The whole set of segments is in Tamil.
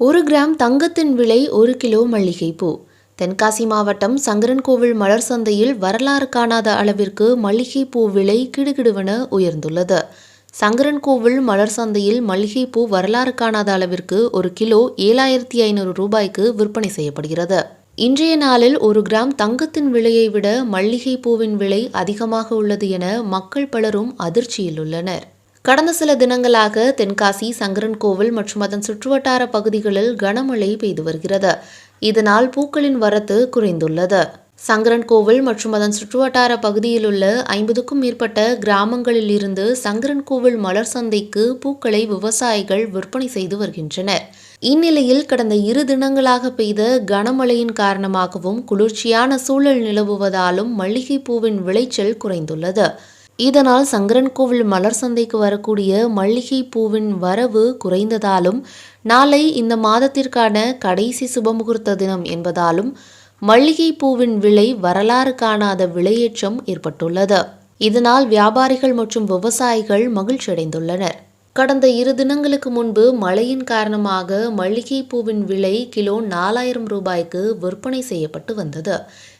ஒரு கிராம் தங்கத்தின் விலை ஒரு கிலோ மல்லிகைப்பூ. தென்காசி மாவட்டம் சங்கரன்கோவில் மலர் சந்தையில் வரலாறு காணாத அளவிற்கு மல்லிகைப்பூ விலை கிடுகிடுவென உயர்ந்துள்ளது. சங்கரன்கோவில் மலர் சந்தையில் மல்லிகைப்பூ வரலாறு காணாத அளவிற்கு ஒரு கிலோ ஏழாயிரத்தி ஐநூறு ரூபாய்க்கு விற்பனை செய்யப்படுகிறது. இன்றைய நாளில் ஒரு கிராம் தங்கத்தின் விலையை விட மல்லிகைப்பூவின் விலை அதிகமாக உள்ளது என மக்கள் பலரும் அதிர்ச்சியில் உள்ளனர். கடந்த சில தினங்களாக தென்காசி சங்கரன்கோவில் மற்றும் அதன் சுற்றுவட்டார பகுதிகளில் கனமழை பெய்து வருகிறது. இதனால் பூக்களின் வரத்து குறைந்துள்ளது. சங்கரன்கோவில் மற்றும் அதன் சுற்றுவட்டார பகுதியில் உள்ள ஐம்பதுக்கும் மேற்பட்ட கிராமங்களில் இருந்து சங்கரன்கோவில் மலர் சந்தைக்கு பூக்களை விவசாயிகள் விற்பனை செய்து வருகின்றனர். இந்நிலையில் கடந்த இரு தினங்களாக பெய்த கனமழையின் காரணமாகவும் குளிர்ச்சியான சூழல் நிலவுவதாலும் மல்லிகைப்பூவின் விளைச்சல் குறைந்துள்ளது. இதனால் சங்கரன்கோவில் மலர் சந்தைக்கு வரக்கூடிய மல்லிகை பூவின் வரவு குறைந்ததாலும் நாளை இந்த மாதத்திற்கான கடைசி சுபமுகூர்த்த தினம் என்பதாலும் மல்லிகை பூவின் விலை வரலாறு காணாத விலையேற்றம் ஏற்பட்டுள்ளது. இதனால் வியாபாரிகள் மற்றும் விவசாயிகள் மகிழ்ச்சியடைந்துள்ளனர். கடந்த இரு தினங்களுக்கு முன்பு மழையின் காரணமாக மல்லிகை பூவின் விலை கிலோ நாலாயிரம் ரூபாய்க்கு விற்பனை செய்யப்பட்டு வந்தது.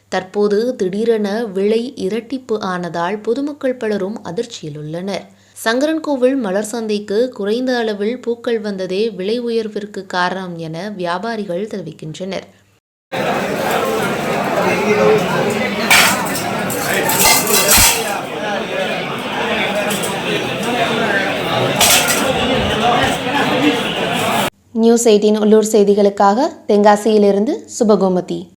தற்போது திடீரென விலை இரட்டிப்பு ஆனதால் பொதுமக்கள் பலரும் அதிர்ச்சியில் உள்ளனர் சங்கரன்கோவில் மலர் சந்தைக்கு குறைந்த அளவில் பூக்கள் வந்ததே விலை உயர்விற்கு காரணம் என வியாபாரிகள் தெரிவிக்கின்றனர். நியூஸ் எயிட்டின் உள்ளூர் செய்திகளுக்காக தென்காசியிலிருந்து சுபகோமதி.